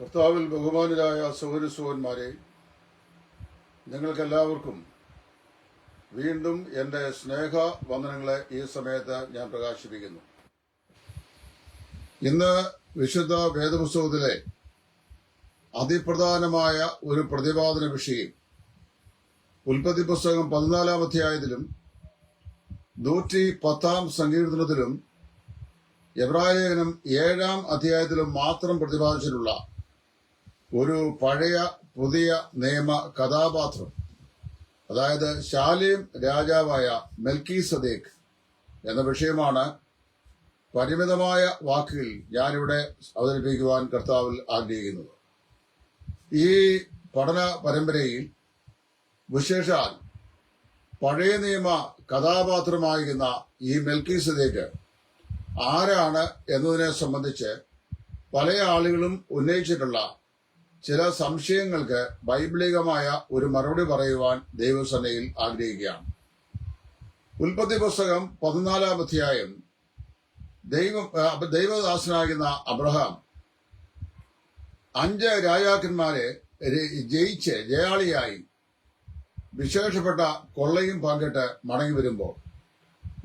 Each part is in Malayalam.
കർത്താവിൽ ബഹുമാനരായ സൗരസുവന്മാരെ നിങ്ങൾക്കെല്ലാവർക്കും വീണ്ടും എന്റെ സ്നേഹ വന്ദനങ്ങളെ ഈ സമയത്ത് ഞാൻ പ്രകാശിപ്പിക്കുന്നു. ഇന്ന് വിശുദ്ധ വേദപുസ്തകത്തിലെ അതിപ്രധാനമായ ഒരു പ്രതിപാദന വിഷയം ഉൽപ്പത്തി പുസ്തകം പതിനാലാം അധ്യായത്തിലും നൂറ്റി പത്താം സങ്കീർത്തനത്തിലും എബ്രാലേഖനം ഏഴാം അധ്യായത്തിലും മാത്രം പ്രതിപാദിച്ചിട്ടുള്ള ഒരു പഴയ പുതിയ നിയമ കഥാപാത്രം. അതായത് ശാലിം രാജാവായ മെൽക്കി സദേഖ് എന്ന വിഷയമാണ് പരിമിതമായ വാക്കുകൾ ഞാനിവിടെ അവതരിപ്പിക്കുവാൻ കർത്താവിൽ ആഗ്രഹിക്കുന്നത്. ഈ പഠന പരമ്പരയിൽ വിശേഷാൽ പഴയ നിയമ കഥാപാത്രമായിരുന്ന ഈ മെൽക്കി സദേഖ് ആരാണ് എന്നതിനെ സംബന്ധിച്ച് പല ആളുകളും ഉന്നയിച്ചിട്ടുള്ള ചില സംശയങ്ങൾക്ക് ബൈബിളികമായ ഒരു മറുപടി പറയുവാൻ ദൈവസേനയിൽ ആഗ്രഹിക്കുകയാണ്. ഉൽപ്പത്തി പുസ്തകം പതിനാലാം അധ്യായം. ദൈവം ദൈവദാസനാകുന്ന അബ്രഹാം അഞ്ച് രാജാക്കന്മാരെ ജയിച്ച് ജയാളിയായി വിശേഷപ്പെട്ട കൊള്ളയും പങ്കിട്ട് മടങ്ങി വരുമ്പോൾ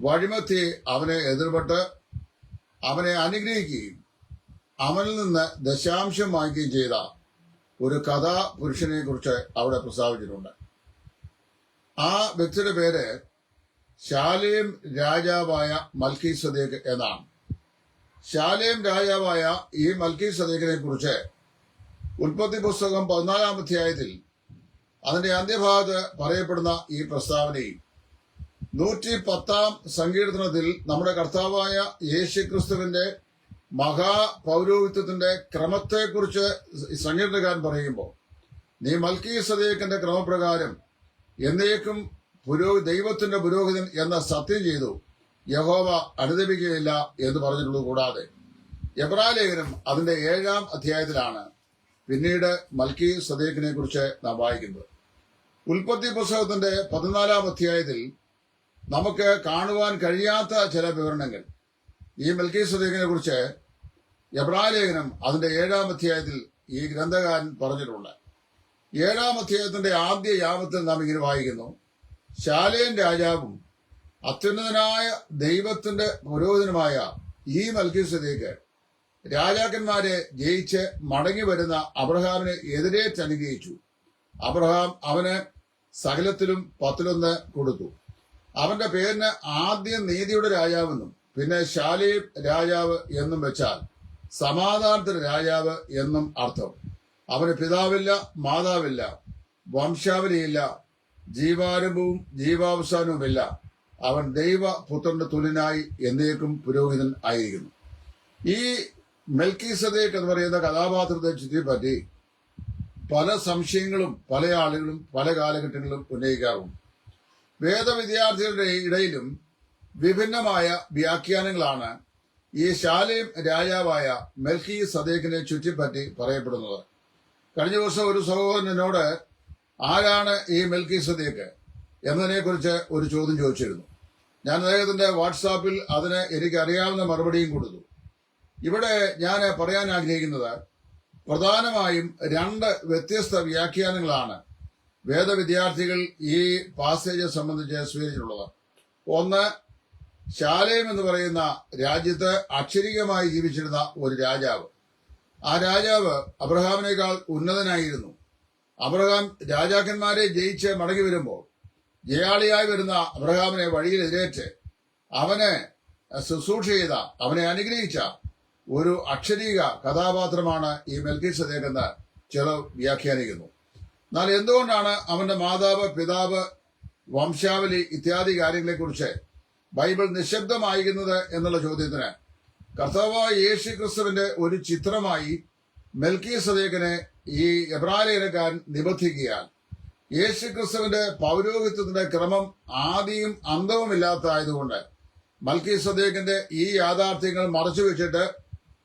വഴിമത്തി അവനെ എതിർപ്പെട്ട് അവനെ അനുഗ്രഹിക്കുകയും അവനിൽ നിന്ന് ദശാംശം വാങ്ങിക്കുകയും ചെയ്ത ഒരു കഥാ പുരുഷനെ കുറിച്ച് അവിടെ പ്രസ്താവിച്ചിട്ടുണ്ട്. ആ വ്യക്തിയുടെ പേര് ശാലേം രാജാവായ മൽക്കി സദേഖ് എന്നാണ്. ശാലേം രാജാവായ ഈ മൽക്കി സദേഖിനെ കുറിച്ച് ഉൽപ്പത്തി പുസ്തകം പതിനാലാം അധ്യായത്തിൽ അതിന്റെ അന്ത്യഭാഗത്ത് പറയപ്പെടുന്ന ഈ പ്രസ്താവനയും നൂറ്റി പത്താം സങ്കീർത്തനത്തിൽ നമ്മുടെ കർത്താവായ യേശു ക്രിസ്തുവിന്റെ മഹാപൗരോഹിത്യത്തിന്റെ ക്രമത്തെക്കുറിച്ച് സങ്കീർത്തകാരൻ പറയുമ്പോൾ നീ മൽക്കീ സദേക്കിന്റെ ക്രമപ്രകാരം എന്നേക്കും പുരോഹി ദൈവത്തിന്റെ പുരോഹിതൻ എന്ന സത്യം ചെയ്തു യഹോവ അനുദപിക്കുകയില്ല എന്ന് പറഞ്ഞിട്ടുള്ളത് കൂടാതെ എബ്രാലേഖനം അതിന്റെ ഏഴാം അധ്യായത്തിലാണ് പിന്നീട് മൽക്കി സദേക്കിനെ കുറിച്ച് നാം വായിക്കുന്നത്. ഉൽപ്പത്തി പുസ്തകത്തിന്റെ പതിനാലാം അധ്യായത്തിൽ നമുക്ക് കാണുവാൻ കഴിയാത്ത ചില വിവരണങ്ങൾ ഈ മെൽക്കി സദേക്കിനെ കുറിച്ച് എബ്രാലേഖനം അതിന്റെ ഏഴാം അധ്യായത്തിൽ ഈ ഗ്രന്ഥകാരൻ പറഞ്ഞിട്ടുണ്ട്. ഏഴാം അധ്യായത്തിന്റെ ആദ്യ യാമത്തിൽ നാം ഇങ്ങനെ വായിക്കുന്നു. ശാലേൻ രാജാവും അത്യുന്നതനായ ദൈവത്തിന്റെ പുരോഹിതനുമായ ഈ മൽക്കി സദേക്ക് രാജാക്കന്മാരെ ജയിച്ച് മടങ്ങി വരുന്ന അബ്രഹാമിനെ എതിരെ അനുഗ്രഹിച്ചു അബ്രഹാം അവന് സകലത്തിലും പത്തിലൊന്ന് കൊടുത്തു. അവന്റെ പേരിന് ആദ്യ നീതിയുടെ രാജാവെന്നും പിന്നെ ശാലീം രാജാവ് എന്നും വെച്ചാൽ സമാധാനത്തിന് രാജാവ് എന്നും അർത്ഥം. അവന് പിതാവില്ല മാതാവില്ല വംശാവലിയില്ല ജീവാരംഭവും ജീവാവസാനവുമില്ല. അവൻ ദൈവ പുത്രന്റെ തുല്യനായി എന്നേക്കും പുരോഹിതൻ ആയിരിക്കുന്നു. ഈ മെൽക്കീസദേക്ക് എന്ന് പറയുന്ന കഥാപാത്രത്തെ ചുറ്റിപ്പറ്റി പല സംശയങ്ങളും പല ആളുകളും പല കാലഘട്ടങ്ങളിലും ഉന്നയിക്കാറുണ്ട്. വേദവിദ്യാർത്ഥികളുടെ ഇടയിലും വിഭിന്നമായ വ്യാഖ്യാനങ്ങളാണ് ഈ ശാലേം രാജാവായ മെൽക്കി സദേഖിനെ ചുറ്റിപ്പറ്റി പറയപ്പെടുന്നത്. കഴിഞ്ഞ ദിവസം ഒരു സഹോദരനോട് ആരാണ് ഈ മെൽക്കി എന്നതിനെ എന്നതിനെക്കുറിച്ച് ഒരു ചോദ്യം ചോദിച്ചിരുന്നു. ഞാൻ അദ്ദേഹത്തിന്റെ വാട്സാപ്പിൽ അതിന് എനിക്ക് അറിയാവുന്ന മറുപടിയും കൊടുത്തു. ഇവിടെ ഞാൻ പറയാൻ ആഗ്രഹിക്കുന്നത് പ്രധാനമായും രണ്ട് വ്യത്യസ്ത വ്യാഖ്യാനങ്ങളാണ് വേദവിദ്യാർത്ഥികൾ ഈ പാസേജ് സംബന്ധിച്ച് സ്വീകരിച്ചിട്ടുള്ളത്. ഒന്ന് ശാലേം എന്ന് പറയുന്ന രാജ്യത്ത് അക്ഷരികമായി ജീവിച്ചിരുന്ന ഒരു രാജാവ്. ആ രാജാവ് അബ്രഹാമിനേക്കാൾ ഉന്നതനായിരുന്നു. അബ്രഹാം രാജാക്കന്മാരെ ജയിച്ച് മടങ്ങി വരുമ്പോൾ ജയാളിയായി വരുന്ന അബ്രഹാമിനെ വഴിയിൽ എതിരേറ്റ് അവനെ ശുശ്രൂഷ ചെയ്ത അവനെ അനുഗ്രഹിച്ച ഒരു അക്ഷരീക കഥാപാത്രമാണ് ഈ മെൽക്കി എന്ന് ചിലർ വ്യാഖ്യാനിക്കുന്നു. എന്നാൽ എന്തുകൊണ്ടാണ് അവന്റെ മാതാവ് പിതാവ് വംശാവലി ഇത്യാദി കാര്യങ്ങളെക്കുറിച്ച് ബൈബിൾ നിശബ്ദമായിരുന്നത് എന്നുള്ള ചോദ്യത്തിന് കർത്താവായ യേശു ക്രിസ്തുവിന്റെ ഒരു ചിത്രമായി മെൽക്കി സദേഖനെ ഈ എബ്രാലേഖനക്കാരൻ നിബന്ധിക്കുകയാണ്. യേശു ക്രിസ്തുവിന്റെ പൗരോഹിത്വത്തിന്റെ ക്രമം ആദിയും അന്തവുമില്ലാത്തതായതുകൊണ്ട് മൽക്കി സദേഖിന്റെ ഈ യാഥാർത്ഥ്യങ്ങൾ മറച്ചു വെച്ചിട്ട്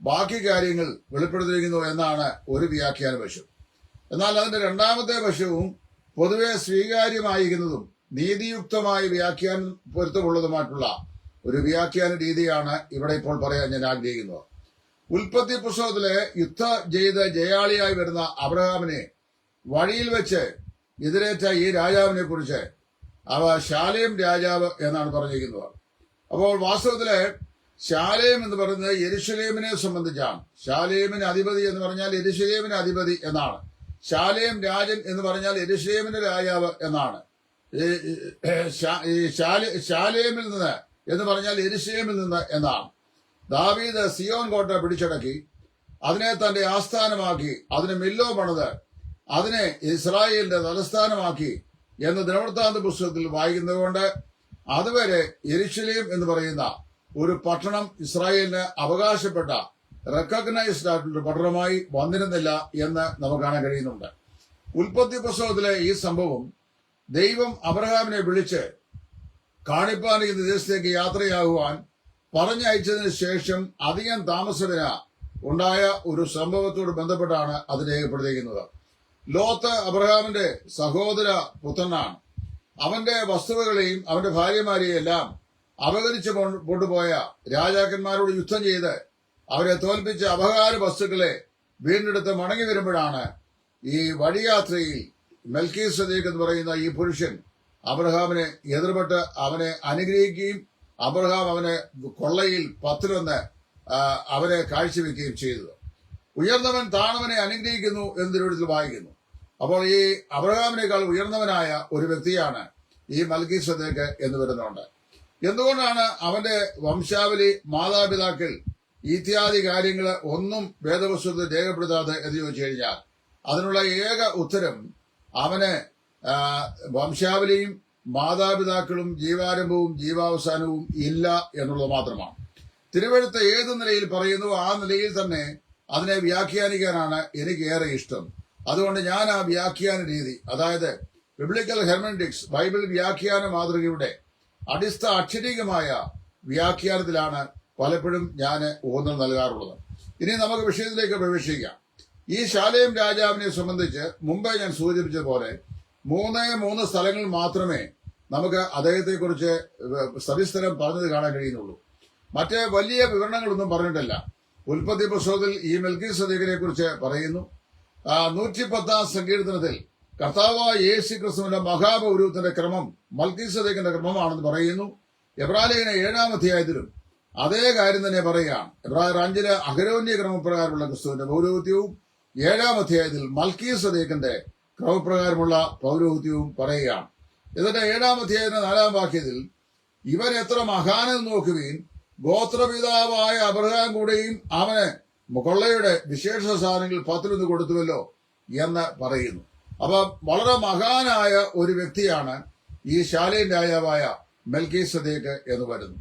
ബാക്കി കാര്യങ്ങൾ വെളിപ്പെടുത്തിയിരിക്കുന്നു എന്നാണ് ഒരു വ്യാഖ്യാന വശം എന്നാൽ അതിന്റെ രണ്ടാമത്തെ വശവും പൊതുവെ സ്വീകാര്യമായിരിക്കുന്നതും നീതിയുക്തമായ വ്യാഖ്യാനം പൊരുത്തമുള്ളതുമായിട്ടുള്ള ഒരു വ്യാഖ്യാന രീതിയാണ് ഇവിടെ ഇപ്പോൾ പറയാൻ ഞാൻ ആഗ്രഹിക്കുന്നത്. ഉൽപ്പത്തി പുസ്തകത്തിലെ യുദ്ധ ചെയ്ത് ജയാളിയായി വരുന്ന അബ്രഹാമിനെ വഴിയിൽ വെച്ച് എതിരേറ്റ ഈ രാജാവിനെ കുറിച്ച് അവ ശാലേം രാജാവ് എന്നാണ് പറഞ്ഞിരിക്കുന്നത്. അപ്പോൾ വാസ്തവത്തിൽ ശാലേം എന്ന് പറയുന്നത് യെരുഷലേമിനെ സംബന്ധിച്ചാണ്. ശാലേമിന് അധിപതി എന്ന് പറഞ്ഞാൽ യെരുഷലേമിന് അധിപതി എന്നാണ്. ശാലേം രാജൻ എന്ന് പറഞ്ഞാൽ യെരുഷലേമിന്റെ രാജാവ് എന്നാണ്. ഈ ശാലേമിൽ നിന്ന് എന്ന് പറഞ്ഞാൽ എരിശയമിൽ നിന്ന് എന്നാണ്. ദാവീദ് സിയോൻ കോട്ട പിടിച്ചടക്കി അതിനെ തന്റെ ആസ്ഥാനമാക്കി അതിന് മില്ലോ പണിത് അതിനെ ഇസ്രായേലിന്റെ തലസ്ഥാനമാക്കി എന്ന് ദിനവൃത്താന്ത പുസ്തകത്തിൽ വായിക്കുന്നതുകൊണ്ട് അതുവരെ എരിശിലേം എന്ന് പറയുന്ന ഒരു പട്ടണം ഇസ്രായേലിന് അവകാശപ്പെട്ട റെക്കഗ്നൈസ്ഡ് ആയിട്ടുള്ള പട്ടണമായി വന്നിരുന്നില്ല എന്ന് നമുക്ക് കാണാൻ കഴിയുന്നുണ്ട്. ഉൽപ്പത്തി പുസ്തകത്തിലെ ഈ സംഭവം ദൈവം അബ്രഹാമിനെ വിളിച്ച് ഈ ദേശത്തേക്ക് യാത്രയാകുവാൻ പറഞ്ഞയച്ചതിന് ശേഷം അധികം താമസത്തിന് ഉണ്ടായ ഒരു സംഭവത്തോട് ബന്ധപ്പെട്ടാണ് അത് രേഖപ്പെടുത്തിയിരിക്കുന്നത്. ലോത്ത് അബ്രഹാമിന്റെ സഹോദര പുത്രനാണ്. അവന്റെ വസ്തുവകളെയും അവന്റെ ഭാര്യമാരെയും എല്ലാം അപകരിച്ചു കൊണ്ടുപോയ രാജാക്കന്മാരോട് യുദ്ധം ചെയ്ത് അവരെ തോൽപ്പിച്ച അപകാര വസ്തുക്കളെ വീണ്ടെടുത്ത് മടങ്ങി വരുമ്പോഴാണ് ഈ വഴിയാത്രയിൽ മെൽക്കി എന്ന് പറയുന്ന ഈ പുരുഷൻ അബ്രഹാമിനെ എതിർപ്പെട്ട് അവനെ അനുഗ്രഹിക്കുകയും അബ്രഹാം അവനെ കൊള്ളയിൽ പത്തിലൊന്ന് അവനെ കാഴ്ചവെക്കുകയും ചെയ്തത്. ഉയർന്നവൻ താണവനെ അനുഗ്രഹിക്കുന്നു എന്ന് തിരുവഴുത്തിൽ വായിക്കുന്നു. അപ്പോൾ ഈ അബ്രഹാമിനേക്കാൾ ഉയർന്നവനായ ഒരു വ്യക്തിയാണ് ഈ മൽക്കി എന്ന് വരുന്നുണ്ട്. എന്തുകൊണ്ടാണ് അവന്റെ വംശാവലി മാതാപിതാക്കൾ ഇത്യാദി കാര്യങ്ങൾ ഒന്നും വേദപുസ്തകത്തിൽ രേഖപ്പെടുത്താതെ എന്ന് ചോദിച്ചു കഴിഞ്ഞാൽ അതിനുള്ള ഏക ഉത്തരം അവന് വംശാവലിയും മാതാപിതാക്കളും ജീവാരംഭവും ജീവാവസാനവും ഇല്ല എന്നുള്ളത് മാത്രമാണ്. തിരുവഴുത്ത് ഏത് നിലയിൽ പറയുന്നു ആ നിലയിൽ തന്നെ അതിനെ വ്യാഖ്യാനിക്കാനാണ് എനിക്ക് ഏറെ ഇഷ്ടം. അതുകൊണ്ട് ഞാൻ ആ വ്യാഖ്യാന രീതി അതായത് ബിബ്ലിക്കൽ ഹെർമൻഡിക്സ് ബൈബിൾ വ്യാഖ്യാന മാതൃകയുടെ അടിസ്ഥാന അക്ഷരീകമായ വ്യാഖ്യാനത്തിലാണ് പലപ്പോഴും ഞാൻ ഊന്നൽ നൽകാറുള്ളത്. ഇനി നമുക്ക് വിഷയത്തിലേക്ക് പ്രവേശിക്കാം. ഈ ശാലേം രാജാവിനെ സംബന്ധിച്ച് മുമ്പേ ഞാൻ സൂചിപ്പിച്ചതുപോലെ മൂന്നേ മൂന്ന് സ്ഥലങ്ങൾ മാത്രമേ നമുക്ക് അദ്ദേഹത്തെക്കുറിച്ച് സവിസ്തരം പറഞ്ഞത് കാണാൻ കഴിയുന്നുള്ളൂ. മറ്റേ വലിയ വിവരണങ്ങളൊന്നും പറഞ്ഞിട്ടില്ല. ഉൽപ്പത്തി പുസ്തകത്തിൽ ഈ മെൽക്കി സദീഖിനെ കുറിച്ച് പറയുന്നു. നൂറ്റി പത്താം സങ്കീർത്തനത്തിൽ കർത്താവായ യേശു ക്രിസ്തുവിന്റെ മഹാപൗരൂത്തിന്റെ ക്രമം മൽക്കി സദീഖിന്റെ ക്രമമാണെന്ന് പറയുന്നു. എബ്രാലേഖന ഏഴാം അധ്യായത്തിലും അതേ കാര്യം തന്നെ പറയുകയാണ്. എബ്രാഹിം അഞ്ചിലെ അഹരോന്യ ക്രമപ്രകാരമുള്ള ക്രിസ്തുവിന്റെ പൗരോഹിത്യവും ഏഴാം അധ്യായത്തിൽ മൽക്കി സദീഖിന്റെ ക്രമപ്രകാരമുള്ള പൗരോഹിത്യവും പറയുകയാണ്. എന്നിട്ട് ഏഴാം അധ്യായത്തിന്റെ നാലാം വാക്യത്തിൽ ഇവൻ എത്ര മഹാനെന്ന് നോക്കുവീൻ ഗോത്രപിതാവായ അബ്രഹാം കൂടെയും അവന് കൊള്ളയുടെ വിശേഷ സാധനങ്ങൾ പത്തിലൊന്ന് കൊടുത്തുവല്ലോ എന്ന് പറയുന്നു. അപ്പൊ വളരെ മഹാനായ ഒരു വ്യക്തിയാണ് ഈ ശാലയൻ രാജാവായ മെൽക്കി സദേക്ക് എന്ന് വരുന്നു.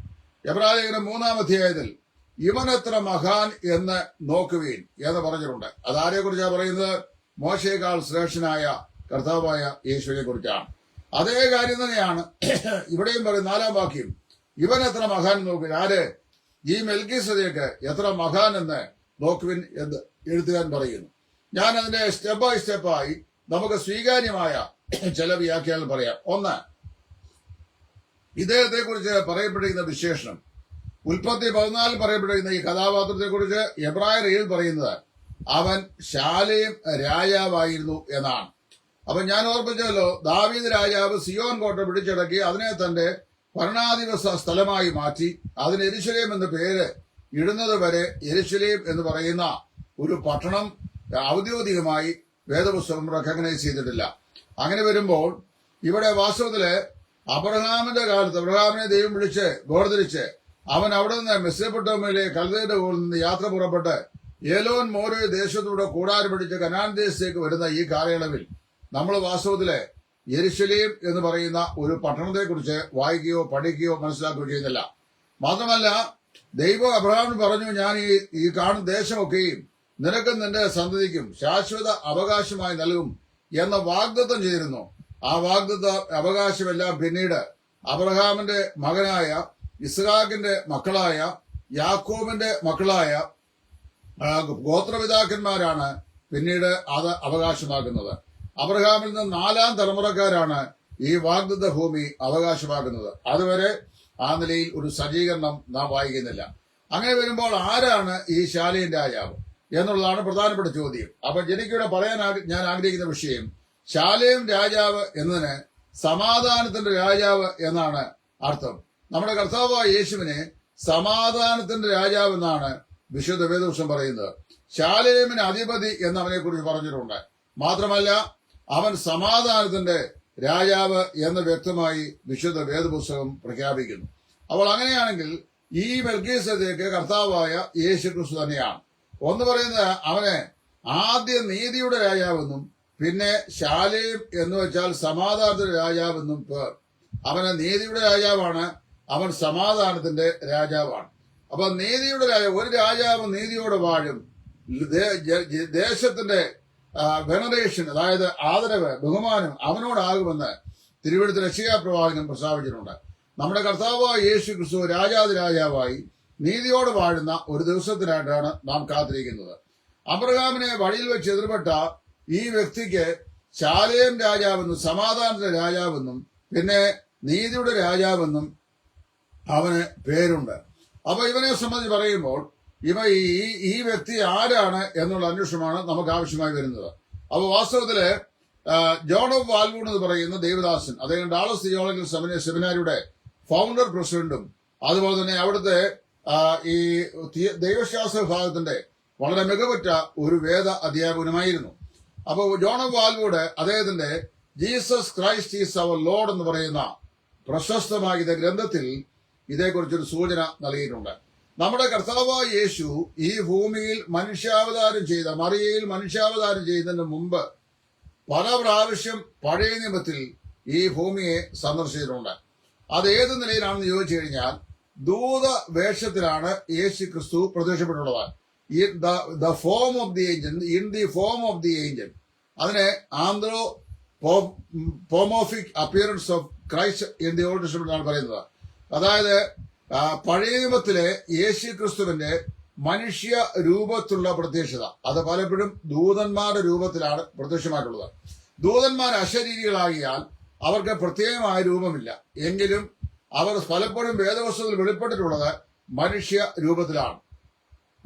എബ്രാഹിമിന്റെ മൂന്നാം അധ്യായത്തിൽ ഇവൻ എത്ര മഹാൻ എന്ന് നോക്കുവീൻ എന്ന് പറഞ്ഞിട്ടുണ്ട്. അതാരെ കുറിച്ചാണ് പറയുന്നത്? മോശയേക്കാൾ ശ്രേഷ്ഠനായ കർത്താവായ യേശുവിനെ കുറിച്ചാണ്. അതേ കാര്യം തന്നെയാണ് ഇവിടെയും പറയും നാലാം വാക്യം. ഇവൻ എത്ര മഹാൻ നോക്കുവിൻ. ആര്? ഈ മെൽക്കി സദേക്ക് എത്ര മഹാൻ എന്ന് നോക്കുവിൻ എന്ന് എഴുത്തുകാൻ പറയുന്നു. ഞാൻ അതിന്റെ സ്റ്റെപ്പ് ബൈ സ്റ്റെപ്പായി നമുക്ക് സ്വീകാര്യമായ ചില വ്യാഖ്യാനം പറയാം. ഒന്ന് ഇദ്ദേഹത്തെ കുറിച്ച് പറയപ്പെട്ടിരിക്കുന്ന വിശേഷണം. ഉൽപ്പത്തി പതിനാലിൽ പറയപ്പെടുന്ന ഈ കഥാപാത്രത്തെ കുറിച്ച് എബ്രായറിയിൽ പറയുന്നത് അവൻ ശാലയും രാജാവായിരുന്നു എന്നാണ്. അപ്പൊ ഞാൻ ഓർപ്പിച്ചല്ലോ ദാവീദ് രാജാവ് സിയോൻ കോട്ട പിടിച്ചടക്കി അതിനെ തന്റെ ഭരണാധിപസ സ്ഥലമായി മാറ്റി അതിന് എരിശലേം എന്ന പേര് ഇടുന്നത് വരെ എരിശലേം എന്ന് പറയുന്ന ഒരു പട്ടണം ഔദ്യോഗികമായി വേദപുസ്തകം റെക്കഗ്നൈസ് ചെയ്തിട്ടില്ല. അങ്ങനെ വരുമ്പോൾ ഇവിടെ വാസ്തവത്തിൽ അബ്രഹാമിന്റെ കാലത്ത് അബ്രഹാമിനെ ദൈവം വിളിച്ച് ഗോർതിരിച്ച് അവൻ അവിടെ നിന്ന് മെസ്സപ്പെട്ടോമയിലെ കലതയുടെ നിന്ന് യാത്ര പുറപ്പെട്ട് ഏലോൻ മോരോ ദേശത്തൂടെ കൂടാരം പിടിച്ച് കനാൻ ദേശത്തേക്ക് വരുന്ന ഈ കാലയളവിൽ നമ്മൾ വാസ്തവത്തിലെ യരിശലീം എന്ന് പറയുന്ന ഒരു പട്ടണത്തെക്കുറിച്ച് വായിക്കുകയോ പഠിക്കുകയോ മനസ്സിലാക്കുകയോ ചെയ്യുന്നില്ല. മാത്രമല്ല ദൈവം അബ്രഹാമിന് പറഞ്ഞു ഞാൻ ഈ ഈ കാണുന്ന ദേശമൊക്കെയും നിനക്കും നിന്റെ സന്തതിക്കും ശാശ്വത അവകാശമായി നൽകും എന്ന വാഗ്ദത്തം ചെയ്തിരുന്നു. ആ വാഗ്ദത്ത അവകാശമെല്ലാം പിന്നീട് അബ്രഹാമിന്റെ മകനായ ഇസ്ഹാഖിന്റെ മക്കളായ യാക്കോബിന്റെ മക്കളായ ഗോത്രപിതാക്കന്മാരാണ് പിന്നീട് അത് അവകാശമാകുന്നത്. അബ്രഹാമിൽ നിന്ന് നാലാം തലമുറക്കാരാണ് ഈ വാഗ്ദത്ത ഭൂമി അവകാശമാകുന്നത്. അതുവരെ ആ നിലയിൽ ഒരു സജ്ജീകരണം നാം വായിക്കുന്നില്ല. അങ്ങനെ വരുമ്പോൾ ആരാണ് ഈ ശാലീൻ രാജാവ് എന്നുള്ളതാണ് പ്രധാനപ്പെട്ട ചോദ്യം. അപ്പൊ ജനിക്കൂടെ പറയാൻ ഞാൻ ആഗ്രഹിക്കുന്ന വിഷയം ശാലയും രാജാവ് എന്നതിന് സമാധാനത്തിന്റെ രാജാവ് എന്നാണ് അർത്ഥം. നമ്മുടെ കർത്താവായ യേശുവിനെ സമാധാനത്തിന്റെ രാജാവ് എന്നാണ് വിശുദ്ധ വേദവൃഷം പറയുന്നത്. ശാലേമിന് അധിപതി എന്ന് അവനെ കുറിച്ച് പറഞ്ഞിട്ടുണ്ട്. മാത്രമല്ല അവൻ സമാധാനത്തിന്റെ രാജാവ് എന്ന് വ്യക്തമായി വിശുദ്ധ വേദപുസ്തകം പ്രഖ്യാപിക്കുന്നു. അപ്പോൾ അങ്ങനെയാണെങ്കിൽ ഈ മെൽക്കീസതേക്ക് കർത്താവായ യേശു ക്രിസ്തു തന്നെയാണ്. ഒന്ന് പറയുന്നത് അവനെ ആദ്യ നീതിയുടെ രാജാവെന്നും പിന്നെ ശാലേം എന്ന് വെച്ചാൽ സമാധാനത്തിന്റെ രാജാവെന്നും പേർ. അവനെ നീതിയുടെ രാജാവാണ് അവൻ സമാധാനത്തിന്റെ രാജാവാണ്. അപ്പൊ നീതിയുടെ രാജാവ് ഒരു രാജാവ് നീതിയോടെ വാഴും. ദേശത്തിന്റെ വെനറേഷൻ അതായത് ആദരവ് ബഹുമാനം അവനോടാകുമെന്ന് തിരുവനന്തപുരത്ത് രക്ഷികാ പ്രവാചകൻ പ്രസ്താവിച്ചിട്ടുണ്ട്. നമ്മുടെ കർത്താവായ യേശു ക്രിസ്തു രാജാതി രാജാവായി നീതിയോട് വാഴുന്ന ഒരു ദിവസത്തിനായിട്ടാണ് നാം കാത്തിരിക്കുന്നത്. അബ്രഹാമിനെ വഴിയിൽ വെച്ച് എതിർപ്പെട്ട ഈ വ്യക്തിക്ക് ശാലയം രാജാവെന്നും സമാധാനത്തിന്റെ രാജാവെന്നും പിന്നെ നീതിയുടെ രാജാവെന്നും അവന് പേരുണ്ട്. അപ്പൊ ഇവനെ സംബന്ധിച്ച് പറയുമ്പോൾ ഇവ ഈ ഈ വ്യക്തി ആരാണ് എന്നുള്ള അന്വേഷണമാണ് നമുക്ക് ആവശ്യമായി വരുന്നത്. അപ്പൊ വാസ്തവത്തിൽ ജോൺ ഓഫ് വാൽവൂൺ എന്ന് പറയുന്ന ദേവദാസൻ അദ്ദേഹം ഡാളസ് തിയോളജിക്കൽ സെമിനാ സെമിനാരിയുടെ ഫൗണ്ടർ പ്രസിഡന്റും അതുപോലെ തന്നെ അവിടുത്തെ ഈ ദൈവശാസ്ത്ര വിഭാഗത്തിന്റെ വളരെ മികവുറ്റ ഒരു വേദ അധ്യാപകനുമായിരുന്നു. അപ്പോൾ ജോൺ ഓഫ് വാൽവൂഡ് അദ്ദേഹത്തിന്റെ Jesus Christ is our lord എന്ന് പറയുന്ന പ്രശസ്തമായ ഗ്രന്ഥത്തിൽ ഇതേക്കുറിച്ചൊരു സൂചന നൽകിയിട്ടുണ്ട്. നമ്മുടെ കർത്താവായ യേശു ഈ ഭൂമിയിൽ മനുഷ്യാവതാരം ചെയ്ത മറിയയിൽ മനുഷ്യാവതാരം ചെയ്യുന്നതിന് മുമ്പ് പല പ്രാവശ്യം പഴയ നിയമത്തിൽ ഈ ഭൂമിയെ സന്ദർശിച്ചിട്ടുണ്ട്. അത് ഏത് നിലയിലാണെന്ന് ചോദിച്ചു കഴിഞ്ഞാൽ ദൂത വേഷത്തിലാണ് യേശു ക്രിസ്തു പ്രത്യക്ഷപ്പെട്ടുള്ളത് form of the angel in the form of the angel. അതിനെ anthropomorphic appearance of Christ in the Old Testament ആണ് പറയുന്നത്. അതായത് പഴയ നിയമത്തിലെ യേശു ക്രിസ്തുവിന്റെ മനുഷ്യ രൂപത്തിലുള്ള പ്രത്യക്ഷത. അത് പലപ്പോഴും ദൂതന്മാരുടെ രൂപത്തിലാണ് പ്രത്യക്ഷമായിട്ടുള്ളത്. ദൂതന്മാർ അശരീരികളാകിയാൽ അവർക്ക് പ്രത്യേകമായ രൂപമില്ല. എങ്കിലും അവർ പലപ്പോഴും വേദവസ്തുവിൽ വെളിപ്പെട്ടിട്ടുള്ളത് മനുഷ്യ രൂപത്തിലാണ്.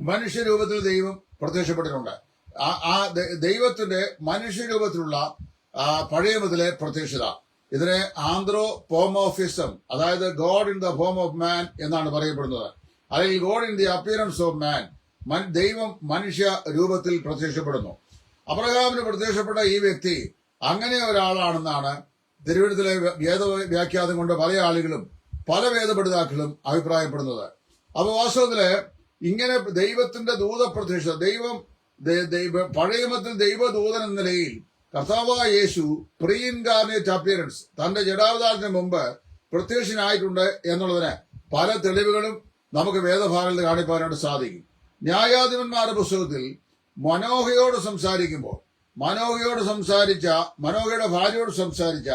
മനുഷ്യ രൂപത്തിൽ ദൈവം പ്രത്യക്ഷപ്പെട്ടിട്ടുണ്ട്. ആ- ദൈവത്തിന്റെ മനുഷ്യ രൂപത്തിലുള്ള പഴയ മുതലെ പ്രത്യക്ഷത. ഇതിനെ ആന്ത്രോ പോമോഫിസം അതായത് God in the form of man എന്നാണ് പറയപ്പെടുന്നത്. അല്ലെങ്കിൽ God in the appearance of man ദൈവം മനുഷ്യ രൂപത്തിൽ പ്രത്യക്ഷപ്പെടുന്നു. അബ്രഹാമിന് പ്രത്യക്ഷപ്പെട്ട ഈ വ്യക്തി അങ്ങനെ ഒരാളാണെന്നാണ് തിരുവനന്തപുരത്തിലെ വേദ വ്യാഖ്യാതം കൊണ്ട് പല ആളുകളും പല വേദപഠിതാക്കളും അഭിപ്രായപ്പെടുന്നത്. അപ്പൊ വാസ്തവത്തിൽ ഇങ്ങനെ ദൈവത്തിന്റെ ദൂതപ്രത്യക്ഷ ദൈവം ദൈവ പഴയമത്തിൽ ദൈവദൂതൻ എന്ന നിലയിൽ കർത്താവായ യേശു പ്രീ ഇൻകാർണേറ്റ് അപ്പിയറൻസ് തന്റെ ജഡാവതാരത്തിന് മുമ്പ് പ്രത്യക്ഷനായിട്ടുണ്ട് എന്നുള്ളതിന് പല തെളിവുകളും നമുക്ക് വേദഭാഗങ്ങളിൽ കാണിപ്പാനായിട്ട് സാധിക്കും. ന്യായാധിപന്മാരുടെ പുസ്തകത്തിൽ മനോഹയോട് സംസാരിക്കുമ്പോൾ മനോഹയോട് സംസാരിച്ച മനോഹയുടെ ഭാര്യയോട് സംസാരിച്ച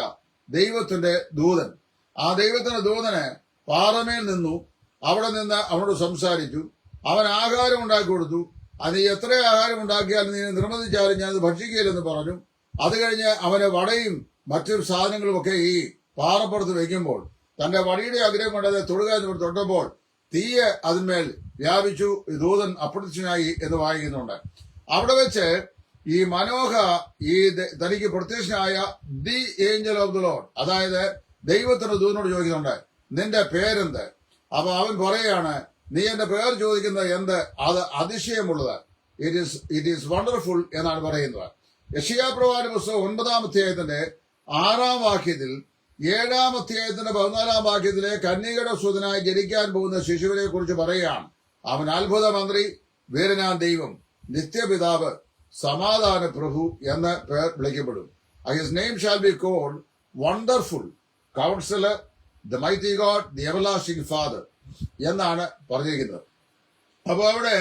ദൈവത്തിന്റെ ദൂതൻ. ആ ദൈവത്തിന്റെ ദൂതന് പാറമേൽ നിന്നു അവിടെ നിന്ന് അവനോട് സംസാരിച്ചു അവൻ ആഹാരം ഉണ്ടാക്കി കൊടുത്തു. അത് എത്ര ആഹാരം ഉണ്ടാക്കിയാലും നീ നിർബന്ധിച്ചാലും ഞാനത് ഭക്ഷിക്കില്ലെന്ന് പറഞ്ഞു. അത് കഴിഞ്ഞ് അവന് വടയും മറ്റു സാധനങ്ങളുമൊക്കെ ഈ പാറപ്പുറത്ത് വയ്ക്കുമ്പോൾ തന്റെ വടിയുടെ ആഗ്രഹം കൊണ്ടത് തൊടുക എന്ന് തൊട്ടപ്പോൾ തീയെ അതിന്മേൽ വ്യാപിച്ചു ദൂതൻ അപ്രത്യക്ഷനായി എന്ന് വായിക്കുന്നുണ്ട്. അവിടെ വെച്ച് ഈ മനോഹ ഈ തനിക്ക് പ്രത്യക്ഷനായ the angel of the lord അതായത് ദൈവത്തിന്റെ ദൂതനോട് ചോദിക്കുന്നുണ്ട് നിന്റെ പേരെന്ത്? അപ്പൊ അവൻ പറയാണ് നീ എന്റെ പേർ ചോദിക്കുന്നത് എന്ത്? അത് അതിശയമുള്ളത്. It is it is wonderful എന്നാണ് പറയുന്നത്. യഷിയാപ്രവാന പുസ്തകം ഒൻപതാം അധ്യായത്തിന്റെ ആറാം വാക്യത്തിൽ ഏഴാം അധ്യായത്തിന്റെ പതിനാലാം വാക്യത്തിലെ കന്യകയുടെ സുതനായി ജനിക്കാൻ പോകുന്ന ശിശുവിനെ കുറിച്ച് പറയുകയാണ്. അവൻ അത്ഭുത മന്ത്രി വീരനാൻ ദൈവം നിത്യപിതാവ് സമാധാന പ്രഭു എന്ന് പേർ വിളിക്കപ്പെടും. His name shall be called wonderful counsellor the mighty God the everlasting father എന്നാണ് പറഞ്ഞിരിക്കുന്നത്. അപ്പോൾ അവിടെ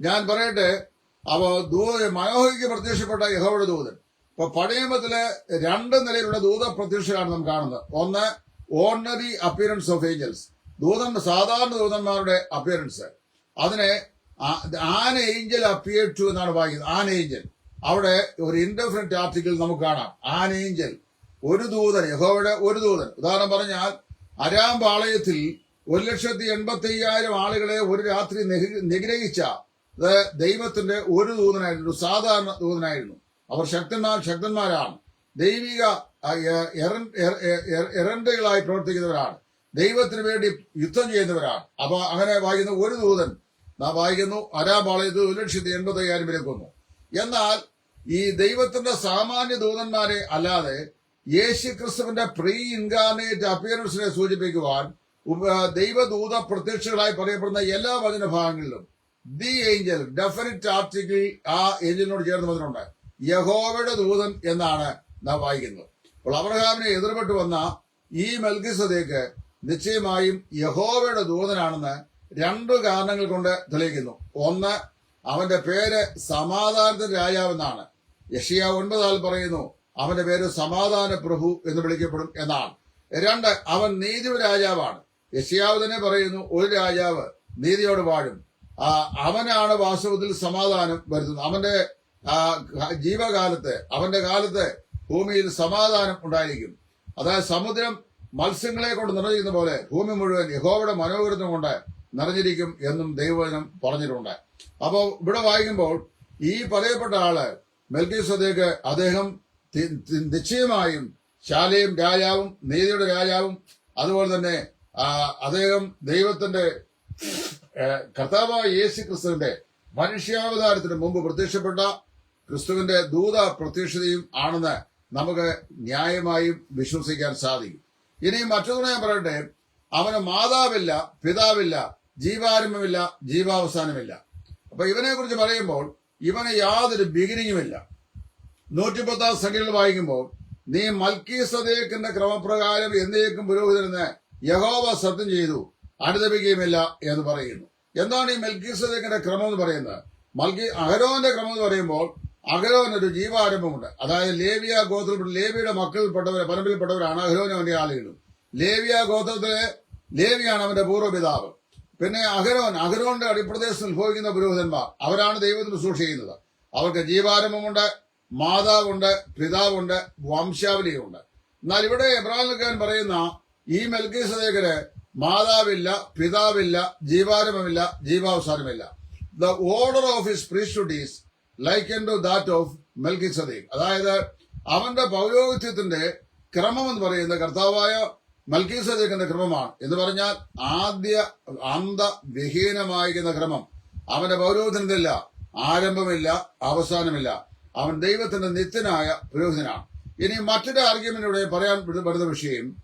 ഞാൻ പറയട്ടെ അപ്പോ ദൂത മനോഹരിക്ക് പ്രത്യക്ഷപ്പെട്ട യഹോയുടെ ദൂതൻ. ഇപ്പൊ പഴയമത്തിൽ രണ്ട് നിലയിലുള്ള ദൂത പ്രത്യക്ഷയാണ് നാം കാണുന്നത്. ഒന്ന് ഓർഡിനറി അപ്പിയറൻസ് ഓഫ് ഏഞ്ചൽസ് ദൂതൻ സാധാരണ ദൂതന്മാരുടെ അപ്പിയറൻസ് അതിനെ ആൻ ഏഞ്ചൽ അപ്പിയർ ടു എന്നാണ് വായിക്കുന്നത്. ആൻ ഏഞ്ചൽ അവിടെ ഒരു ഇൻഡെഫിനറ്റ് ആർട്ടിക്കിൾ നമുക്ക് കാണാം. ആൻ ഏഞ്ചൽ ഒരു ദൂതൻ യഹോയുടെ ഒരു ദൂതൻ. ഉദാഹരണം പറഞ്ഞാൽ അരാം പാളയത്തിൽ ഒരു ലക്ഷത്തി എൺപത്തി അയ്യായിരം ആളുകളെ ഒരു രാത്രി നിഗ്രഹിച്ച ദൈവത്തിന്റെ ഒരു ദൂതനായിരുന്നു ഒരു സാധാരണ ദൂതനായിരുന്നു. അവർ ശക്തന്മാർ ശക്തന്മാരാണ്. ദൈവിക എറണ്ടുകളായി പ്രവർത്തിക്കുന്നവരാണ്. ദൈവത്തിന് വേണ്ടി യുദ്ധം ചെയ്യുന്നവരാണ്. അപ്പൊ അങ്ങനെ വായിക്കുന്ന ഒരു ദൂതൻ നാം വായിക്കുന്നു അരാപാളയത്ത് ഒരു ലക്ഷത്തി എൺപത്തി അയ്യായിരം പേരെ കൊന്നു. എന്നാൽ ഈ ദൈവത്തിന്റെ സാമാന്യ ദൂതന്മാരെ അല്ലാതെ യേശു ക്രിസ്തുവിന്റെ പ്രീ ഇൻകാർണേറ്റ് അപ്പിയറൻസിനെ സൂചിപ്പിക്കുവാൻ ദൈവദൂത പ്രത്യക്ഷകളായി പറയപ്പെടുന്ന എല്ലാ വചനഭാഗങ്ങളിലും ദി ഏഞ്ചൽ ഡെഫിനറ്റ് ആർട്ടിക്കിൾ ആ ഏഞ്ചലിനോട് ചേർന്ന് വന്നിട്ടുണ്ട്. യഹോവയുടെ ദൂതൻ എന്നാണ് നാം വായിക്കുന്നത്. അപ്പോൾ അബ്രഹാമിനെ എതിർപ്പെട്ട് വന്ന ഈ മൽഗിസതേക്ക് നിശ്ചയമായും യഹോവയുടെ ദൂതനാണെന്ന് രണ്ട് കാരണങ്ങൾ കൊണ്ട് തെളിയിക്കുന്നു. ഒന്ന് അവന്റെ പേര് സമാധാനത്തിന്റെ രാജാവെന്നാണ്. യഷിയ ഒൻപതാൽ പറയുന്നു അവന്റെ പേര് സമാധാന പ്രഭു എന്ന് വിളിക്കപ്പെടും എന്നാണ്. രണ്ട് അവൻ നീതി രാജാവാണ്. യഷിയാവ് തന്നെ പറയുന്നു ഒരു രാജാവ് നീതിയോട് വാഴും. അവനാണ് വാസ്തവത്തിൽ സമാധാനം വരുത്തുന്നത്. അവന്റെ ജീവകാലത്ത് അവന്റെ കാലത്ത് ഭൂമിയിൽ സമാധാനം ഉണ്ടായിരിക്കും അതായത് സമുദ്രം മത്സ്യങ്ങളെ കൊണ്ട് നിറഞ്ഞിരുന്ന പോലെ ഭൂമി മുഴുവൻ യഹോവയുടെ മനോഹരത്വം കൊണ്ട് നിറഞ്ഞിരിക്കും എന്നും ദൈവവചനം പറഞ്ഞിട്ടുണ്ട്. അപ്പോൾ ഇവിടെ വായിക്കുമ്പോൾ ഈ പറയപ്പെട്ട ആൾ മെൽക്കിസദേക്ക് അദ്ദേഹം തി- തി- നിശ്ചയമായും ശാലയും രാജാവും നീതിയുടെ രാജാവും അതുപോലെ തന്നെ അദ്ദേഹം ദൈവത്തിന്റെ കർത്താവായ യേശു ക്രിസ്തുവിന്റെ മനുഷ്യാവതാരത്തിന് മുമ്പ് പ്രത്യക്ഷപ്പെട്ട ക്രിസ്തുവിന്റെ ദൂത പ്രത്യക്ഷതയും ആണെന്ന് നമുക്ക് ന്യായമായും വിശ്വസിക്കാൻ സാധിക്കും. ഇനി മറ്റൊന്ന് ഞാൻ പറയട്ടെ. അവന് മാതാവില്ല പിതാവില്ല ജീവാരംഭമില്ല ജീവാവസാനമില്ല. അപ്പൊ ഇവനെ കുറിച്ച് പറയുമ്പോൾ ഇവന് യാതൊരു ബിഗിനിങ്ങുമില്ല നൂറ്റിപ്പത്താം സംഖ്യകൾ വായിക്കുമ്പോൾ നീ മൽക്കി സദേക്കിന്റെ ക്രമപ്രകാരം എന്നേക്കും പുരോഹിതനെന്ന് യഹോവ സത്യം ചെയ്തു. അനുദപിക്കുകയുമില്ല എന്ന് പറയുന്നു. എന്താണ് ഈ മെൽക്കിസദെക്കിന്റെ ക്രമം എന്ന് പറയുന്നത്? മൽക്കി അഹരോന്റെ ക്രമം എന്ന് പറയുമ്പോൾ അഹരോൻ ഒരു ജീവാരംഭമുണ്ട്. അതായത് ലേവിയ ഗോത്രത്തിൽ ലേവിയുടെ മക്കളിൽപ്പെട്ടവരെ പരമ്പിൽപ്പെട്ടവരാണ് അഹരോനും അവന്റെ ആളുകളും. ലേവിയ ഗോത്രത്തിലെ ലേവിയാണ് അവന്റെ പൂർവപിതാവ്. പിന്നെ അഹരോൻ അഹരോന്റെ അടിപ്രദേശത്ത് ഉത്ഭവിക്കുന്ന പുരോഹിതന്മാർ. അവരാണ് ദൈവത്തിന് സൂക്ഷ ചെയ്യുന്നത് അവർക്ക് ജീവാരംഭമുണ്ട് മാതാവുണ്ട് പിതാവുണ്ട് വംശാവലിയുണ്ട്. എന്നാൽ ഇവിടെ എബ്രാഹിം പറയുന്ന ഈ മെൽക്കീസദേക്കര് മാതാവില്ല പിതാവില്ല ജീവാരംഭമില്ല ജീവാവസാനമില്ല. The order of his priesthood like to that of Melchizedek അതായത് അവന്റെ പൗരോഹിത്യത്തിന്റെ ക്രമം എന്ന് പറയുന്ന കർത്താവായ മൽക്കി സദീഖിന്റെ ക്രമമാണ്. എന്ന് പറഞ്ഞാൽ ആദ്യ അന്ത വിഹീനമായിരിക്കുന്ന ക്രമം. അവന്റെ പൗരോഹിത്യത്തിലില്ല ആരംഭമില്ല അവസാനമില്ല. അവൻ ദൈവത്തിന്റെ നിത്യനായ പുരോഹിതനാണ്. ഇനി മറ്റൊരു ആർഗ്യുമെന്റ് ഇവിടെ പറയാൻ പെടുന്ന വിഷയം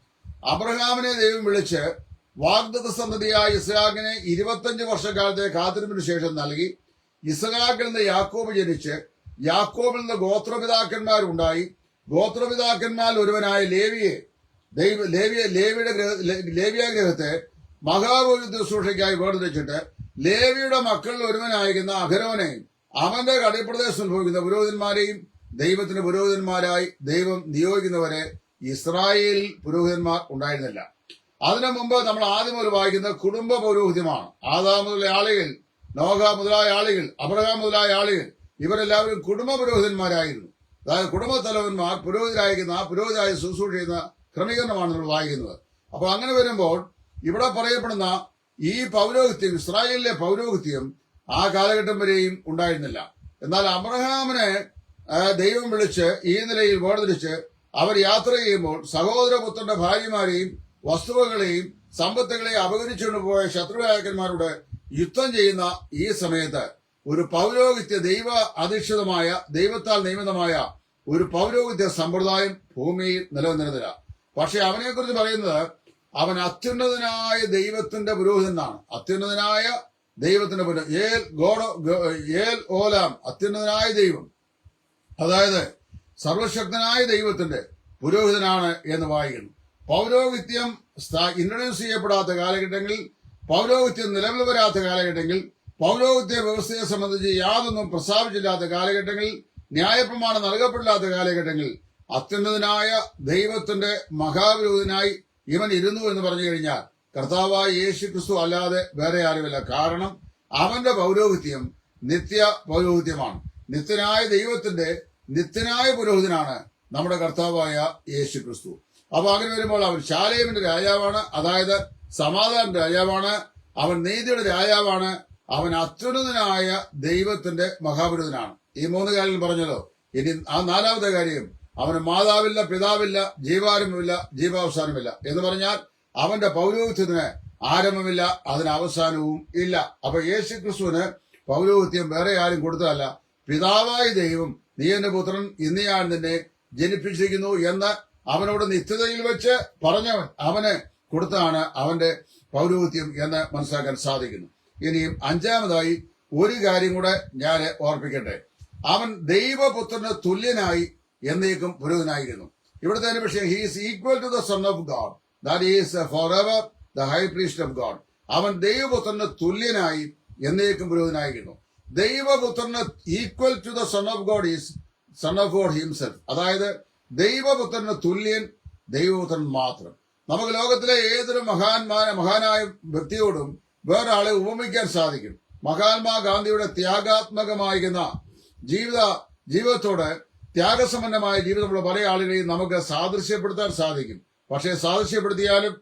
അബ്രഹാമിനെ ദൈവം വിളിച്ച് വാഗ്ദത്ത സന്തതിയായ ഇസ്ഹാക്കിനെ ഇരുപത്തഞ്ച് വർഷക്കാലത്തെ കാത്തിരിപ്പിന് ശേഷം നൽകി. ഇസ്ഹാക്കിൽ നിന്ന് യാക്കോബ് ജനിച്ച് യാക്കോബിൽ നിന്ന് ഗോത്രപിതാക്കന്മാരുണ്ടായി. ഗോത്രപിതാക്കന്മാരിൽ ഒരുവനായ ലേവിയെ ദൈവ ലേവിയ ലേവിയുടെ ഗ്രഹ ലേവിയ ഗ്രഹത്തെ മഹാപുരുദ്ധ സൂക്ഷയ്ക്കായി വേർതിരിച്ചിട്ട് ലേവിയുടെ മക്കളിൽ ഒരുവനായിരിക്കുന്ന അഹരോനെയും അവന്റെ കടിപ്രദേശം അനുഭവിക്കുന്ന പുരോഹിതന്മാരെയും ദൈവത്തിന്റെ പുരോഹിതന്മാരായി ദൈവം നിയോഗിക്കുന്നവരെ ഇസ്രായേലിൽ പുരോഹിതന്മാർ ഉണ്ടായിരുന്നില്ല. അതിനു മുമ്പ് നമ്മൾ ആദ്യം ഒരു വായിക്കുന്ന കുടുംബ പൗരോഹിത്യമാണ്. ആദാ മുതലായ ആളുകൾ നോഹ മുതലായ ആളുകൾ അബ്രഹാം മുതലായ ആളുകൾ ഇവരെല്ലാവരും കുടുംബ പുരോഹിതന്മാരായിരുന്നു. അതായത് കുടുംബ തലവന്മാർ പുരോഹിതരായിരിക്കുന്ന ആ പുരോഹിതരായി ശുശ്രൂഷ ചെയ്യുന്ന ക്രമീകരണമാണ് നമ്മൾ വായിക്കുന്നത്. അപ്പോൾ അങ്ങനെ വരുമ്പോൾ ഇവിടെ പറയപ്പെടുന്ന ഈ പൗരോഹിത്യം ഇസ്രായേലിലെ പൗരോഹിത്യം ആ കാലഘട്ടം വരെയും ഉണ്ടായിരുന്നില്ല. എന്നാൽ അബ്രഹാമിനെ ദൈവം വിളിച്ച് ഈ നിലയിൽ വേർതിരിച്ച് അവർ യാത്ര ചെയ്യുമ്പോൾ സഹോദരപുത്രന്റെ ഭാര്യമാരെയും വസ്തുവകളെയും സമ്പത്തുകളെയും അപകരിച്ചുകൊണ്ട് പോയ ശത്രുരാജാക്കന്മാരോട് യുദ്ധം ചെയ്യുന്ന ഈ സമയത്ത് ഒരു പൗരോഹിത്യ ദൈവ അധിഷ്ഠിതമായ ദൈവത്താൽ നിയമിതമായ ഒരു പൗരോഹിത്യ സമ്പ്രദായം ഭൂമിയിൽ നിലനിന്നിരുന്നില്ല. പക്ഷെ അവനെക്കുറിച്ച് പറയുന്നത് അവൻ അത്യുന്നതനായ ദൈവത്തിന്റെ പുരോഹിതനാണ്. അത്യുന്നതനായ ദൈവത്തിന്റെ പുരോഹിതൻ. ഏൽ ഗോഡോ ഏൽ ഓലാം അത്യുന്നതനായ ദൈവം. അതായത് സർവശക്തനായ ദൈവത്തിന്റെ പുരോഹിതനാണ് എന്ന് വായിക്കുന്നു. പൗരോഹിത്യം ഇൻട്രൊഡ്യൂസ് ചെയ്യപ്പെടാത്ത കാലഘട്ടങ്ങളിൽ പൗരോഹിത്യം നിലവിൽ വരാത്ത കാലഘട്ടങ്ങളിൽ പൗരോഹിത്യ വ്യവസ്ഥയെ സംബന്ധിച്ച് യാതൊന്നും പ്രസ്താവിച്ചില്ലാത്ത കാലഘട്ടങ്ങളിൽ ന്യായപ്രമാണം നൽകപ്പെടില്ലാത്ത കാലഘട്ടങ്ങളിൽ അത്യുന്നതനായ ദൈവത്തിന്റെ മഹാവിരോധനായി ഇവൻ ഇരുന്നു എന്ന് പറഞ്ഞു കഴിഞ്ഞാൽ കർത്താവായ യേശു ക്രിസ്തു അല്ലാതെ വേറെ ആരുമില്ല. കാരണം അവന്റെ പൗരോഹിത്യം നിത്യ പൗരോഹിത്യമാണ്. നിത്യനായ ദൈവത്തിന്റെ നിത്യനായ പുരോഹിതനാണ് നമ്മുടെ കർത്താവായ യേശു ക്രിസ്തു അപ്പൊ അങ്ങനെ വരുമ്പോൾ അവൻ ശാലേമിന്റെ രാജാവാണ്. അതായത് സമാധാന രാജാവാണ്. അവൻ നീതിയുടെ രാജാവാണ്. അവൻ അത്യുന്നതനായ ദൈവത്തിന്റെ മഹാപുരുതനാണ് ഈ മൂന്ന് കാര്യം പറഞ്ഞല്ലോ. ഇനി ആ നാലാമത്തെ കാര്യം അവന് മാതാവില്ല പിതാവില്ല ജീവാരംഭമില്ല ജീവാവസാനമില്ല. എന്ന് പറഞ്ഞാൽ അവന്റെ പൗരോഹിത്യത്തിന് ആരംഭമില്ല അതിന് അവസാനവും ഇല്ല. അപ്പൊ യേശു ക്രിസ്തുവിന് പൗരോഹിത്യം വേറെ ആരും കൊടുത്തതല്ല. പിതാവായ ദൈവം നീ എന്റെ പുത്രൻ ഇന്ന് നിന്നെ ജനിപ്പിച്ചിരിക്കുന്നു എന്ന് അവനോട് നിത്യതയിൽ വെച്ച് പറഞ്ഞവൻ അവന് കൊടുത്താണ് അവന്റെ പൗരോഹിത്യം എന്ന് മനസ്സിലാക്കാൻ സാധിക്കുന്നു. ഇനിയും അഞ്ചാമതായി ഒരു കാര്യം കൂടെ ഞാൻ ഓർപ്പിക്കട്ടെ. അവൻ ദൈവപുത്രന് തുല്യനായി എന്നേക്കും പുരോഹിതനായിരുന്നു. ഇവിടുത്തെ ഒരു വിഷയം he's equal to the son of God that is for ever the high priest of God അവൻ ദൈവപുത്രന് തുല്യനായി എന്നേക്കും പുരോഹിതനായിരുന്നു. ദൈവപുത്രന് equal to the son of God is son of God himself അതായത് ദൈവപുത്രന് തുല്യൻ ദൈവപുത്രൻ മാത്രം. നമുക്ക് ലോകത്തിലെ ഏതൊരു മഹാന്മാര മഹാനായ വ്യക്തിയോടും വേറൊരാളെ ഉപമിക്കാൻ സാധിക്കും. മഹാത്മാ ഗാന്ധിയുടെ ത്യാഗാത്മകമായിരുന്ന ജീവിത ജീവിതത്തോടെ ത്യാഗസമ്പന്നമായ ജീവിതമുള്ള പല ആളുകളെയും നമുക്ക് സാദൃശ്യപ്പെടുത്താൻ സാധിക്കും. പക്ഷേ സാദൃശ്യപ്പെടുത്തിയാലും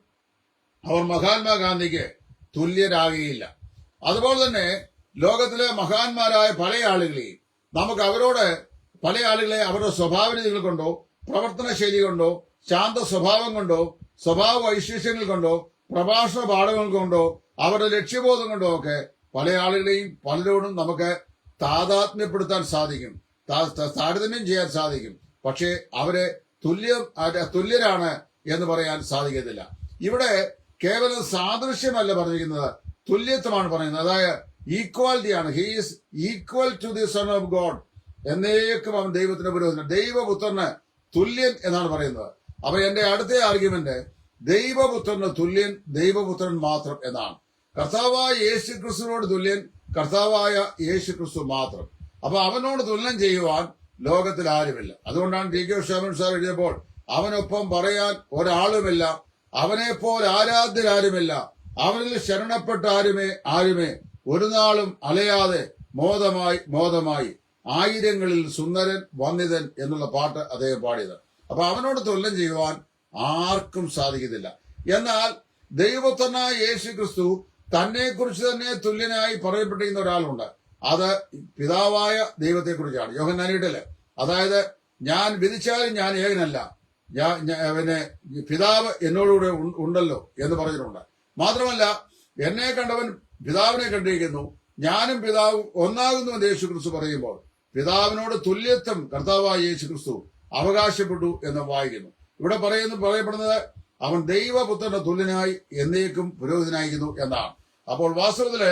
അവർ മഹാത്മാ ഗാന്ധിക്ക് തുല്യരാകുകയില്ല. അതുപോലെ തന്നെ ലോകത്തിലെ മഹാന്മാരായ പല ആളുകളെയും നമുക്ക് അവരോട് പല ആളുകളെ അവരുടെ സ്വഭാവരീതികൾ കൊണ്ടോ പ്രവർത്തന ശൈലി കൊണ്ടോ ശാന്ത സ്വഭാവം കൊണ്ടോ സ്വഭാവ വൈശിഷ്ട്യങ്ങൾ കൊണ്ടോ പ്രഭാഷണ പാഠങ്ങൾ കൊണ്ടോ അവരുടെ ലക്ഷ്യബോധം കൊണ്ടോ ഒക്കെ പല ആളുകളെയും പലരോടും നമുക്ക് താതാത്മ്യപ്പെടുത്താൻ സാധിക്കും. താരതമ്യം ചെയ്യാൻ സാധിക്കും. പക്ഷേ അവരെ തുല്യം തുല്യരാണ് എന്ന് പറയാൻ സാധിക്കത്തില്ല. ഇവിടെ കേവലം സാദൃശ്യമല്ല പറഞ്ഞിരിക്കുന്നത്. തുല്യത്വമാണ് പറയുന്നത്. അതായത് equality ഈക്വാലിറ്റിയാണ് he's equal to the son of God എന്നേക്കും അവൻ ദൈവത്തിന്റെ പുരോഹിതൻ ദൈവപുത്രന് തുല്യൻ എന്നാണ് പറയുന്നത്. അപ്പൊ എന്റെ അടുത്ത ആർഗ്യുമെന്റ് ദൈവപുത്രന് തുല്യൻ ദൈവപുത്രൻ മാത്രം എന്നാണ്. കർത്താവായ യേശു ക്രിസ്തുവിനോട് തുല്യൻ കർത്താവായ യേശു ക്രിസ്തു മാത്രം. അപ്പൊ അവനോട് തുല്യം ചെയ്യുവാൻ ലോകത്തിൽ ആരുമില്ല. അതുകൊണ്ടാണ് ടി കെ ശോഭൻ സാർ എഴുതിയപ്പോൾ അവനൊപ്പം പറയാൻ ഒരാളുമില്ല അവനെ പോലെ ആരാധ്യരാരുമില്ല അവനിൽ ശരണപ്പെട്ട ആരുമേ ആരുമേ. ഒരു നാളും അലയാതെ മോദമായി മോദമായി ആയിരങ്ങളിൽ സുന്ദരൻ വന്നിതൻ എന്നുള്ള പാട്ട് അദ്ദേഹം പാടിയത്. അപ്പൊ അവനോട് തുല്യം ചെയ്യുവാൻ ആർക്കും സാധിക്കത്തില്ല. എന്നാൽ ദൈവത്തനായ യേശു ക്രിസ്തു തന്നെ കുറിച്ച് തന്നെ തുല്യനായി പറയപ്പെട്ടിരുന്ന ഒരാളുണ്ട്. അത് പിതാവായ ദൈവത്തെ കുറിച്ചാണ് യോഹന്നാനിയിട്ടൽ അതായത് ഞാൻ വിധിച്ചാലും ഞാൻ ഏകനല്ല. ഞാൻ- പിന്നെ പിതാവ് എന്നോടുകൂടെ ഉണ്ടല്ലോ എന്ന് പറഞ്ഞിട്ടുണ്ട്. മാത്രമല്ല എന്നെ കണ്ടവൻ പിതാവിനെ കണ്ടിരിക്കുന്നു. ഞാനും പിതാവും ഒന്നാകുന്നു എന്ന് യേശു ക്രിസ്തു പറയുമ്പോൾ പിതാവിനോട് തുല്യത്വം കർത്താവായ യേശു ക്രിസ്തു അവകാശപ്പെട്ടു എന്ന് വായിക്കുന്നു. ഇവിടെ പറയുന്നു പറയപ്പെടുന്നത് അവൻ ദൈവപുത്രന്റെ തുല്യനായി എന്നേക്കും പുരോഹിതനായിരുന്നു എന്നാണ്. അപ്പോൾ വാസ്തവത്തിൽ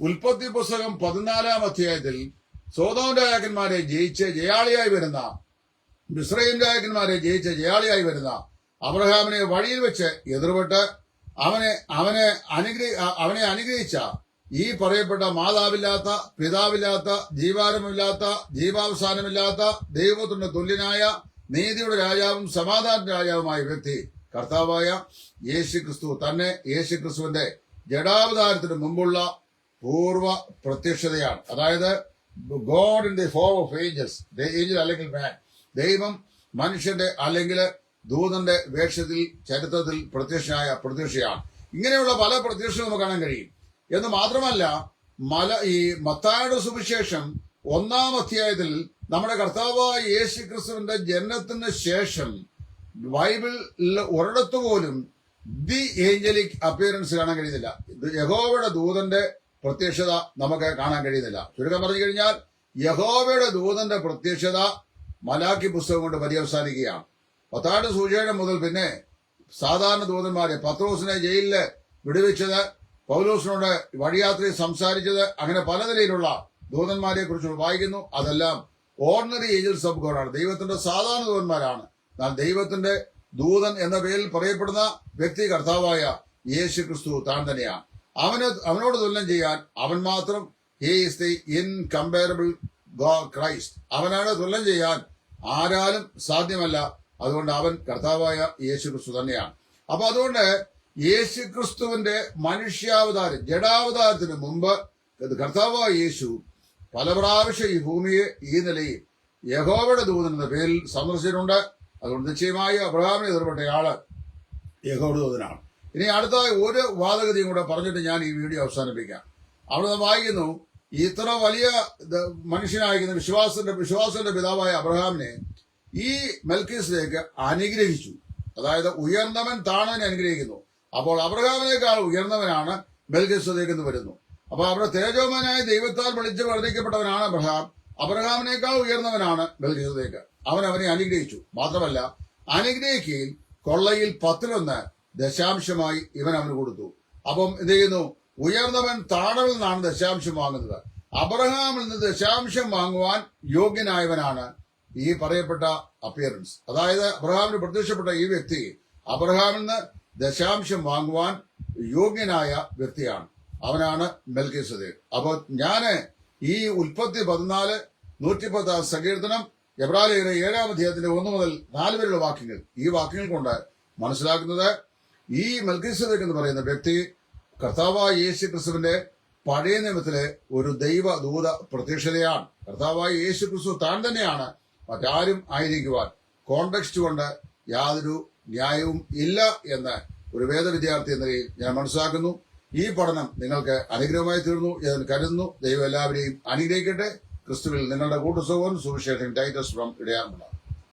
ഉൽപ്പത്തി പുസ്തകം പതിനാലാം അധ്യായത്തിൽ സോതോം രാജാക്കന്മാരെ ജയിച്ച് ജയാളിയായി വരുന്ന മിശ്രയും രാജാക്കന്മാരെ ജയിച്ച് ജയാളിയായി വരുന്ന അബ്രഹാമിനെ വഴിയിൽ വെച്ച് എതിർപെട്ട് അവനെ അവനെ അനുഗ്രഹി അവനെ അനുഗ്രഹിച്ച ഈ പറയപ്പെട്ട മാതാവില്ലാത്ത പിതാവില്ലാത്ത ജീവാരമില്ലാത്ത ജീവാവസാനമില്ലാത്ത ദൈവത്തിന്റെ തുല്യനായ നീതിയുടെ രാജാവും സമാധാന രാജാവുമായ വ്യക്തി കർത്താവായ യേശു ക്രിസ്തു തന്നെ യേശു ക്രിസ്തുവിന്റെ ജഡാവതാരത്തിന് മുമ്പുള്ള പൂർവ പ്രത്യക്ഷതയാണ്. അതായത് God in the form of angels angel അല്ലെങ്കിൽ മാൻ ദൈവം മനുഷ്യന്റെ അല്ലെങ്കിൽ ദൂതന്റെ വേഷത്തിൽ ചരിത്രത്തിൽ പ്രത്യക്ഷനായ പ്രത്യക്ഷയാണ്. ഇങ്ങനെയുള്ള പല പ്രത്യക്ഷവും നമുക്ക് കാണാൻ കഴിയും. എന്ന് മാത്രമല്ല മല ഈ മത്തായുടെ സുവിശേഷം ഒന്നാം അധ്യായത്തിൽ നമ്മുടെ കർത്താവായ യേശു ക്രിസ്തുവിന്റെ ജനനത്തിന് ശേഷം ബൈബിളിൽ ഒരിടത്തു പോലും ദി ഏഞ്ചലിക് അപ്പിയറൻസ് കാണാൻ കഴിയുന്നില്ല. യഹോവയുടെ ദൂതന്റെ പ്രത്യക്ഷത നമുക്ക് കാണാൻ കഴിയുന്നില്ല. ചുരുക്കം പറഞ്ഞു കഴിഞ്ഞാൽ യഹോവയുടെ ദൂതന്റെ പ്രത്യക്ഷത മലാക്കി പുസ്തകം കൊണ്ട് പര്യവസാനിക്കുകയാണ്. പത്താട് സൂചന മുതൽ പിന്നെ സാധാരണ ദൂതന്മാരെ പത്രോസിനെ ജയിലിൽ വിടുവിച്ചത് പൗലോസിനോട് വഴിയാത്രയിൽ സംസാരിച്ചത് അങ്ങനെ പല നിലയിലുള്ള ദൂതന്മാരെ കുറിച്ച് വായിക്കുന്നു. അതെല്ലാം ഓർഡിനറി ഏജൻസ് ഓഫ് ഗോഡാണ് ദൈവത്തിന്റെ സാധാരണ ദൂതന്മാരാണ്. എന്നാൽ ദൈവത്തിന്റെ ദൂതൻ എന്ന പേരിൽ പറയപ്പെടുന്ന വ്യക്തി കർത്താവായ യേശു ക്രിസ്തു താൻ തന്നെയാണ്. അവന് അവനോട് തുല്യം ചെയ്യാൻ അവൻ മാത്രം he is the incomparable Christ അവനാണ് തുല്യം ചെയ്യാൻ ആരാലും സാധ്യമല്ല. അതുകൊണ്ട് അവൻ കർത്താവായ യേശു ക്രിസ്തു തന്നെയാണ്. അപ്പൊ അതുകൊണ്ട് യേശു ക്രിസ്തുവിന്റെ മനുഷ്യാവതാരം ജഡാവതാരത്തിന് മുമ്പ് കർത്താവായ യേശു പല പ്രാവശ്യം ഈ ഭൂമിയെ ഈ നിലയിൽ യഹോവയുടെ ദൂതൻ എന്ന പേരിൽ സന്ദർശിച്ചിട്ടുണ്ട്. അതുകൊണ്ട് നിശ്ചയമായി അബ്രഹാമിനെ എതിർപ്പെട്ടയാൾ ദൂതനാണ്. ഇനി അടുത്ത ഒരു വാദഗതിയും കൂടെ പറഞ്ഞിട്ട് ഞാൻ ഈ വീഡിയോ അവസാനിപ്പിക്കാം. അവിടെ വായിക്കുന്നു ഇത്ര വലിയ മനുഷ്യനായിരിക്കുന്ന വിശ്വാസത്തിന്റെ വിശ്വാസത്തിന്റെ പിതാവായ അബ്രഹാമിനെ ഈ മെൽക്കീസിലേക്ക് അനുഗ്രഹിച്ചു. അതായത് ഉയർന്നവൻ താണവനെ അനുഗ്രഹിക്കുന്നു. അപ്പോൾ അബ്രഹാമിനേക്കാൾ ഉയർന്നവനാണ് മെൽക്കീസിലേക്ക് എന്ന് വരുന്നു. അപ്പൊ അവിടെ തേജോമനായ ദൈവത്താൽ വിളിച്ച് വർദ്ധിക്കപ്പെട്ടവനാണ് അബ്രഹാം. അബ്രഹാമിനേക്കാൾ ഉയർന്നവനാണ് മെൽക്കീസിലേക്ക് അവൻ അവനെ അനുഗ്രഹിച്ചു. മാത്രമല്ല അനുഗ്രഹിക്കുകയും കൊള്ളയിൽ പത്തിലൊന്ന് ദശാംശമായി ഇവൻ അവന് കൊടുത്തു. അപ്പം എന്ത് ചെയ്യുന്നു? ഉയർന്നവൻ താണവിൽ നിന്നാണ് ദശാംശം വാങ്ങുന്നത്. അബ്രഹാമിൽ നിന്ന് ദശാംശം വാങ്ങുവാൻ യോഗ്യനായവനാണ് ഈ പറയപ്പെട്ട അപ്പിയറൻസ് അതായത് അബ്രഹാമിന് പ്രത്യക്ഷപ്പെട്ട ഈ വ്യക്തി അബ്രഹാമിൽ നിന്ന് ദശാംശം വാങ്ങുവാൻ യോഗ്യനായ വ്യക്തിയാണ്. അവനാണ് മെൽക്കിസദേവ് അപ്പോൾ ഞാൻ ഈ ഉൽപ്പത്തി പതിനാല് നൂറ്റിപ്പത്താം സങ്കീർത്തനം എബ്രാലയുടെ ഏഴാം അധ്യായത്തിന്റെ ഒന്ന് മുതൽ നാല് വരെയുള്ള വാക്യങ്ങൾ ഈ വാക്യങ്ങൾ കൊണ്ട് മനസ്സിലാക്കുന്നത് ഈ മെൽക്കിസദേക്ക് എന്ന് പറയുന്ന വ്യക്തി കർത്താവായ യേശു ക്രിസ്തുവിന്റെ പഴയ നിയമത്തിലെ ഒരു ദൈവ ദൂത പ്രത്യക്ഷതയാണ്. കർത്താവായ യേശു ക്രിസ്തു താൻ തന്നെയാണ് മറ്റാരും ആയിരിക്കുവാൻ കോണ്ടെക്സ്റ്റ് കൊണ്ട് യാതൊരു ന്യായവും ഇല്ല എന്ന് ഒരു വേദ വിദ്യാർത്ഥി എന്ന നിലയിൽ ഞാൻ മനസ്സിലാക്കുന്നു. ഈ പഠനം നിങ്ങൾക്ക് അനുഗ്രഹമായി തീർന്നു എന്ന് കരുതുന്നു. ദൈവം എല്ലാവരെയും അനുഗ്രഹിക്കട്ടെ. ക്രിസ്തുവിൽ നിങ്ങളുടെ കൂട്ടുസുഖവും സുവിശേഷൻ ടൈറ്റസ് ഫ്രം ഇടയാറുണ്ടാകും